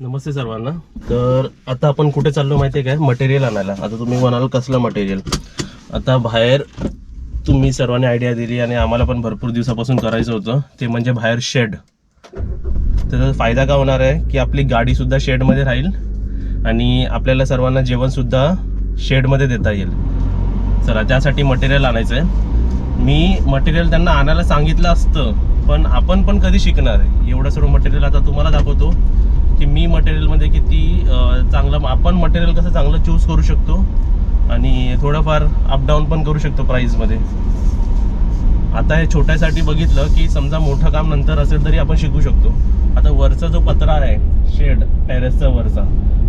नमस्ते सर्वांना. तर आता आपण कुठे चाललो माहिती आहे काय? मटेरियल आणायला. आता तुम्ही म्हणाल कसलं मटेरियल आता बाहेर तुम्ही सर्वांनी आयडिया दिली आणि आम्हाला पण भरपूर दिवसापासून करायचं होतं. ते म्हणजे बाहेर शेड त्याचा फायदा का होणार आहे? की आपली गाडीसुद्धा शेडमध्ये राहील आणि आपल्याला सर्वांना जेवणसुद्धा शेडमध्ये देता येईल. चला त्यासाठी मटेरियल आणायचं आहे मी मटेरियल त्यांना आणायला सांगितलं असतं पण आपण पण कधी शिकणार आहे? एवढं सर्व मटेरियल आता तुम्हाला दाखवतो. की मी मटेरियलमध्ये किती चांगलं आपण मटेरियल कसं चांगलं चूज करू शकतो आणि थोडंफार अपडाऊन पण करू शकतो प्राईजमध्ये आता हे छोट्यासाठी बघितलं की समजा मोठं काम नंतर असेल तरी आपण शिकू शकतो. आता वरचा जो पत्रार आहे शेड टेरेसचा वरचा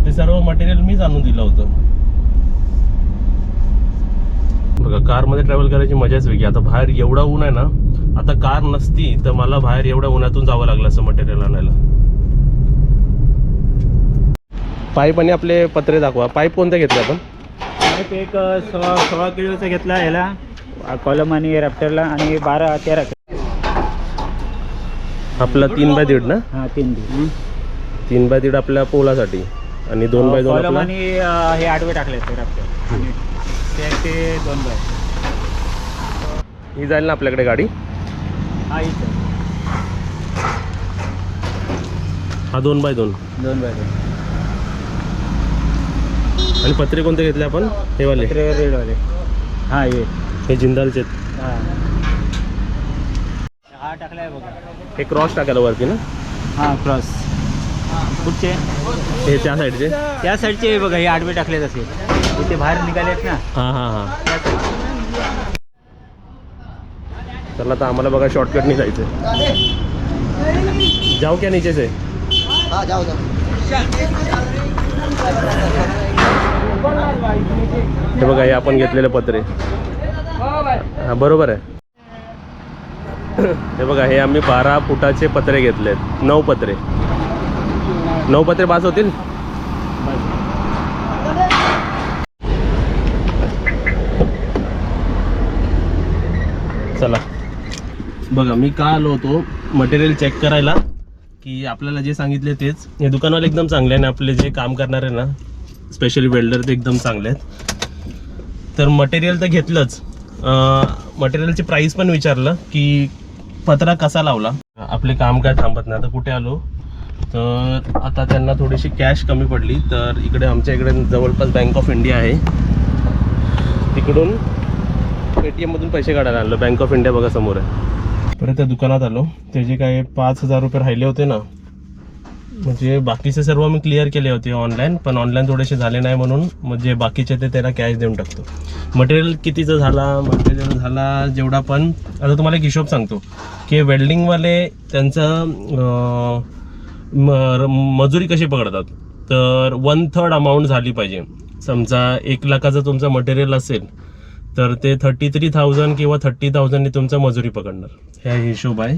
ते सर्व मटेरियल मीच आणून दिलं होतं. बघा कारमध्ये ट्रॅव्हल करायची मजाच वेगळी. आता बाहेर एवढा ऊन आहे ना आता कार नसती तर मला बाहेर एवढ्या उन्हातून जावं लागलं असं मटेरियल आणायला. पाईप आणि आपले पत्रे दाखवा. पाईप कोणते घेतले आपण? पाईप एक सोळा सोळा किलोचा घेतला याला. कॉलम आणि रॅप्टरला आणि बारा तेरा आपला तीन बाय दीड ना? हां तीन दी तीन बाय दीड आपल्या पोलासाठी. आणि दोन बाय दोन आणि हे आडवे टाकले ते दोन बाय. ही जाईल ना आपल्याकडे गाडी? हा हा दोन बाय दोन. दोन बाय दोन. आणि पत्रे कोणते घेतले आपण? हे वाले. रेडवाले हां हे. हे जिंदालचे आहेत. हां. हा टाकला आहे बघा. हे क्रॉस टाकायला वरती ना? हां क्रॉस. कुठचे? हे त्या साईडचे. त्या साईडचे बघा हे आडवे टाकले तसे इथे बाहेर निघालेत ना. हां हां हां. चला आता आम्हाला बघा शॉर्टकटनी जायचं जाऊ क्या नीचे से? हे बघा हे आपण घेतलेले पत्रे. हा बरोबर आहे. हे बघा हे आम्ही बारा फुटाचे पत्रे घेतलेत. नऊ पत्रे. नऊ पत्रे पास होतील? चला. बघा मी का आलो होतो मटेरियल चेक करायला की आपल्याला जे सांगितले तेच. हे दुकानवाले एकदम चांगले आहे आणि आपले जे काम करणारे ना स्पेशली वेल्डर ते एकदम चांगले आहेत. तर मटेरियल तर घेतलंच. मटेरियलची प्राईस पण विचारलं की पत्रा कसा लावला? आपले काम काय थांबत नाही. आता कुठे आलो? तर आता त्यांना थोडीशी कॅश कमी पडली. तर इकडे आमच्या इकडे जवळपास बँक ऑफ इंडिया आहे. तिकडून पेटीएममधून पैसे काढायला आणलं. बँक ऑफ इंडिया बघा समोर आहे. परत त्या दुकानात आलो. त्याचे काय पाच हजार रुपये राहिले होते ना म्हणजे बाकीचे सर्व मी क्लिअर केले होते ऑनलाईन पण ऑनलाईन थोडेसे झाले नाही म्हणून म्हणजे बाकीचे ते त्याला कॅश देऊन टाकतो. मटेरियल कितीचं झाला मटेरियल झाला जेवढा पण आता तुम्हाला एक हिशोब सांगतो की वेल्डिंगवाले त्यांचं मजुरी कशी पकडतात? तर वन थर्ड अमाऊंट झाली पाहिजे. समजा एक लाखाचं तुमचं मटेरियल असेल तर ते थर्टी थ्री थाउजंड किंवा थर्टी थाउजंडने तुमचं मजुरी पकडणार. ह्या हिशोब आहे.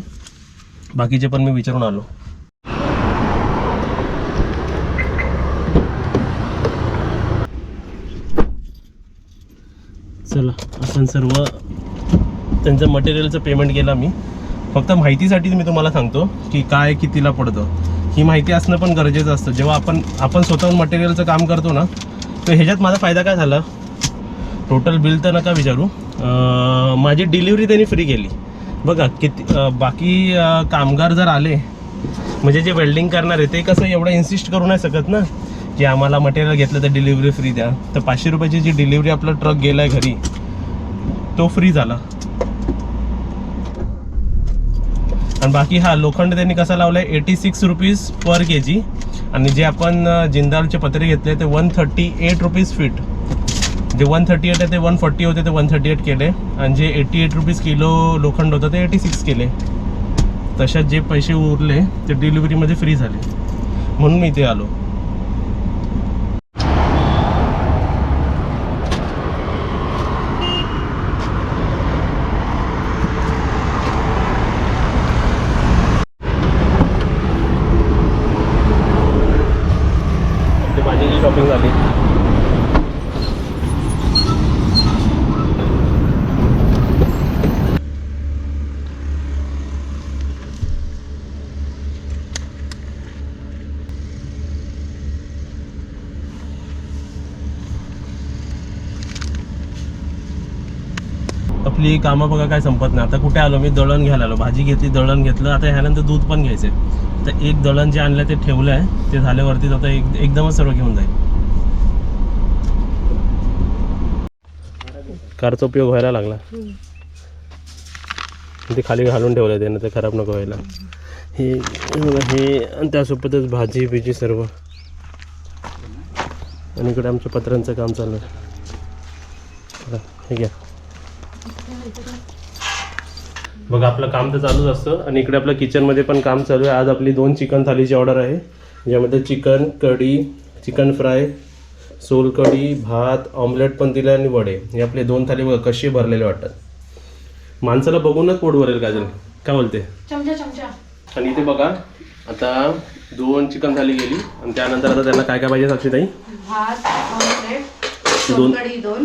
बाकीचे पण मी विचारून आलो. चला असं सर्व त्यांचं मटेरियलचं पेमेंट केलं मी फक्त माहितीसाठी मी तुम्हाला सांगतो की काय कितीला पडतं. ही माहिती असणं पण गरजेचं असतं. जेव्हा आपण आपण स्वतःहून मटेरियलचं काम करतो ना तर ह्याच्यात माझा फायदा काय झाला? टोटल बिल तर नका विचारू. माझी डिलिव्हरी त्यांनी फ्री केली. बघा किती बाकी कामगार जर आले म्हणजे जे वेल्डिंग करणार आहे ते कसं एवढं इन्सिस्ट करू नाही शकत ना? की आम्हाला मटेरियल घेतलं तर डिलिव्हरी फ्री द्या. तर पाचशे रुपयाची जी डिलिव्हरी आपला ट्रक गेलाय घरी तो फ्री झाला. आणि बाकी हा लोखंड त्यांनी कसा लावलाय? Eighty six rupees per K G आणि जे आपण जिंदालचे पत्रे घेतले ते one thirty eight rupees feet जे वन थर्टी एट आहे ते वन फोर्टी होते ते वन थर्टी एट केले. आणि जे एटी एट रुपीज किलो लोखंड होतं ते एटी सिक्स केले. तशात जे पैसे उरले ते डिलिव्हरीमध्ये फ्री झाले. म्हणून मी इथे आलो ते भाजीची शॉपिंग झाली आपली कामं बघा काय संपत नाही. आता कुठे आलो? मी दळण घ्यायला आलो. भाजी घेतली दळण घेतलं. आता ह्यानंतर दूध पण घ्यायचं आहे तर एक दळण जे आणलं ते ठेवलं आहे ते झाल्यावरतीच आता एक एकदमच सर्व घेऊन जाईल. कारचा उपयोग व्हायला लागला. ते खाली घालून ठेवलं त्यानं ते खराब नको व्हायला. हे हे आणि त्यासोबतच भाजी बिजी सर्व. आणि इकडे आमच्या पत्रांचं काम चालू आहे. हे घ्या. बघा आपलं काम तर चालूच असतं. आणि इकडे आपलं किचनमध्ये पण काम चालू आहे. आज आपली दोन चिकन थालीची ऑर्डर आहे. ज्यामध्ये चिकन कढी चिकन फ्राय सोलकढी भात ऑमलेट पण दिलं आणि वडे. हे आपले दोन थाली बघा कसे भरलेले वाटतात. माणसाला बघूनच पोट भरेल काजल काय बोलते? चमचा चमचा. आणि इथे बघा आता दोन चिकन थाली गेली. आणि त्यानंतर आता त्यांना काय काय पाहिजे साक्षीताई? दोन-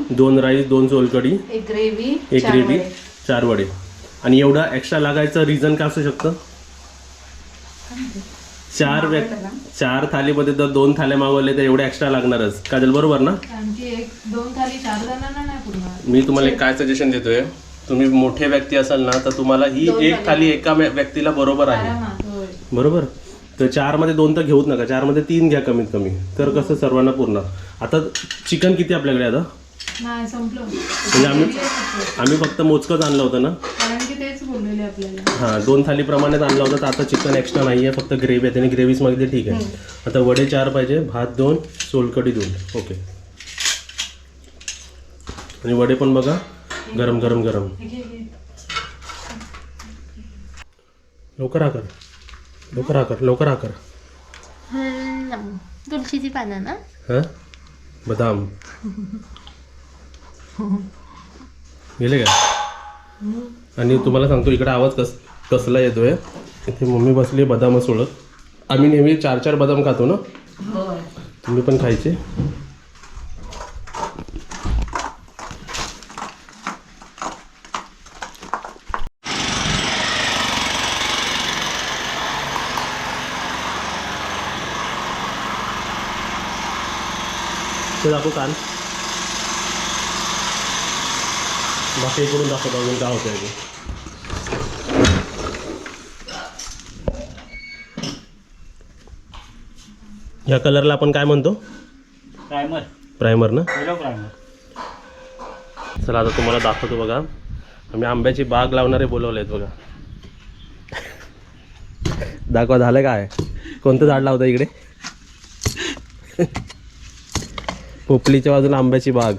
दोन. राईस दोन सोलकढी. एक ग्रेव्ही एक ग्रेव्ही. चार वडे. आणि एवढा एक्स्ट्रा लागायचं रिझन काय असू शकतं? चार व्यक् चार थालीमध्ये जर दोन थाल्या मागवले तर एवढे एक्स्ट्रा लागणारच. काजल बरोबर ना? मी तुम्हाला एक काय सजेशन देतोय? तुम्ही मोठे व्यक्ती असाल ना तर तुम्हाला ही एक थाली. एका व्य- व्यक्तीला बरोबर आहे. बरोबर? तर चारमध्ये दोन तर घेऊच नका. चारमध्ये तीन घ्या कमीत कमी. तर कसं सर्वांना पूर्ण. आता चिकन किती आपल्याकडे आता? म्हणजे आम्ही आम्ही फक्त मोजकंच आणलं होतं ना? आपल्याला. हां दोन थालीप्रमाणेच आणलं होतं तर आता चिकन एक्स्ट्रा नाही आहे फक्त ग्रेव्ही आहे. त्याने ग्रेव्हीच मागितली ठीक आहे. आता वडे चार पाहिजे भात दोन सोलकढी दोन. ओके. आणि वडे पण बघा गरम गरम गरम. लवकर आकर लवकर आकर लवकर आकर तुळशीची पानं ना? हां? बदाम. गेले का? आणि तुम्हाला सांगतो इकडे आवाज कस कसला येतोय. इथे मम्मी बसली बदाम सोडत. आम्ही नेहमी चार चार बदाम खातो ना? तुम्ही पण खायचे. दाखवू कान बाकी इकडून दाखवतो अजून काय होतं आहे ह्या कलरला आपण काय म्हणतो? प्रायमर. प्रायमर ना? प्रायमर चला आता तुम्हाला दाखवतो बघा. आम्ही आंब्याची बाग लावणारे बोलवले आहेत बघा. दाखवा झालं काय? कोणतं झाड लावतं इकडे? पोपलीच्या बाजूला आंब्याची बाग.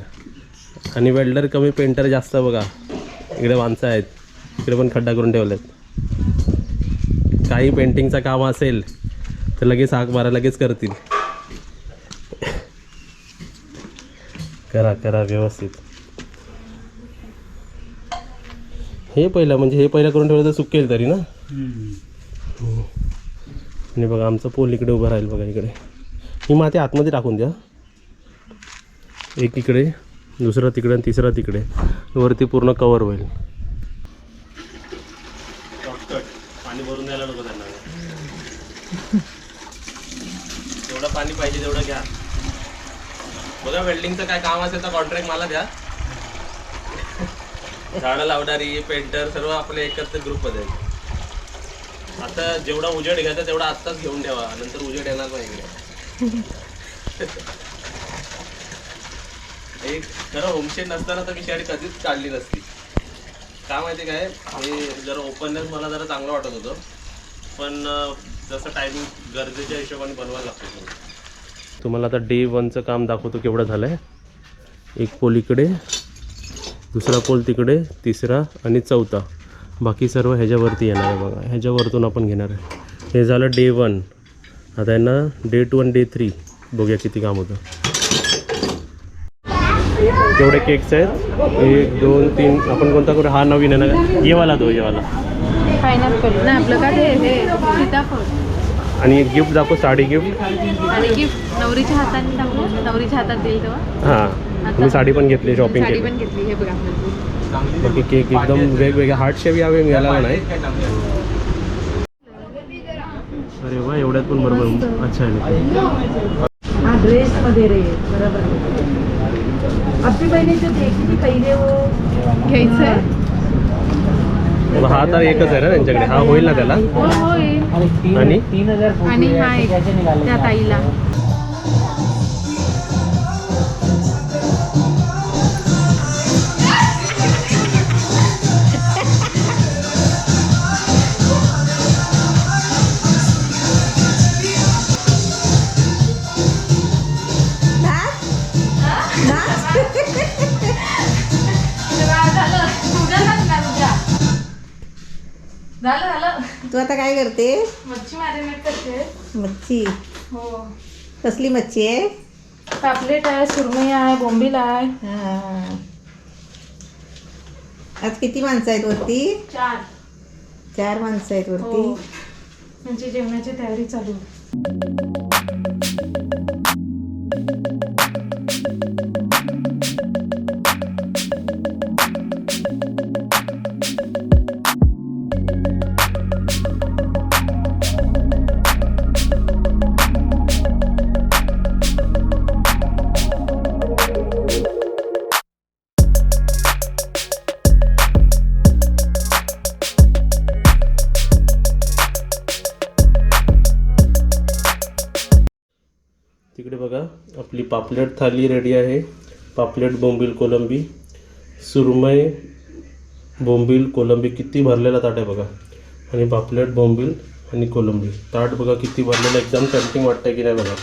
आणि वेल्डर कमी पेंटर जास्त बघा. इकडे माणसं आहेत. इकडे पण खड्डा करून ठेवलेत. काही पेंटिंगचं काम असेल तर लगेच हाक मारा लगेच करतील. करा करा व्यवस्थित. हे पहिलं म्हणजे हे पहिलं करून ठेवलं तर सुकेल तरी ना? आणि बघा आमचं पोल इकडे उभं राहील बघा इकडे. ही माती आतमध्ये टाकून द्या. एक इकडे. दुसरा तिकडे आणि तिसरा तिकडे. वरती पूर्ण कवर होईल. पाणी भरून द्यायला नको त्यांना. जेवढं पाणी पाहिजे तेवढं घ्या. बघा वेल्डिंगचं काय काम असेल तर कॉन्ट्रॅक्ट मला द्या. झाडं लावणारी पेंटर सर्व आपले एकत्र ग्रुपमध्ये आता जेवढा उजेड घ्यायचा तेवढा आत्ताच घेऊन ठेवा. नंतर उजेड येणार नाही एक जरा होमस्टे नसताना तर मी शेड कधीच काढली नसती. का माहिती काय? हे जरा ओपननेस मला जरा चांगलं वाटत होतं. पण जसं टायमिंग गरजेच्या हिशोबाने बनवायला लागतो तुम्हाला आता डे वनचं काम दाखवतो केवढं झालं आहे एक पोल इकडे दुसरा पोल तिकडे तिसरा आणि चौथा. बाकी सर्व ह्याच्यावरती येणार आहे बघा. ह्याच्यावरतून आपण घेणार आहे. हे झालं डे वन आता यांना डे टू आणि डे थ्री बघूया किती काम होतं. केवढे केक्स आहेत. एक दोन तीन. आपण कोणता करू? हा नवीन आहे ना? येवाला तो येवाला पायनॅपल नाही आपलं काय ते हे सीताफळ. आणि गिफ्ट दाखव साडी गिफ्ट आणि गिफ्ट नवरीच्या हाताने नवरीच्या हातात देईल तेव्हा. हां. तुम्ही साडी पण घेतली शॉपिंग साडी केली. पण घेतली हे बघा. बाकी केक एकदम वेगवेगळे हार्ट शेप यावे मिळाला नाही अरे वा एवढ्यात पण बरोबर. अच्छा आहे हा ड्रेस मध्ये रे बरोबर. आपली बहिणीचे ते किती पहिले हो. घ्यायचंय. मग हा तर एकच आहे ना त्यांच्याकडे. हा होईल ना त्याला? हो होय आणि? आणि हा एक त्या ताईला. झालं झालं. तू आता काय करते मच्छी मॅरिनेट करते. मच्छी. हो. कसली मच्छी आहे? पापलेट आहे सुरमई आहे बोंबील आहे. हा. आज किती माणसं आहेत वरती? चार. चार माणसं आहेत हो. वरती म्हणजे जेवणाची तयारी चालू बघा आपली पापलेट थाली रेडी आहे. पापलेट बोंबील कोलंबी. सुरमय बोंबील कोलंबी किती भरलेला ताट आहे बघा. आणि पापलेट बोंबील आणि कोलंबी. ताट बघा किती भरलेलं एकदम टेम्पटिंग वाटतंय की नाही बघा.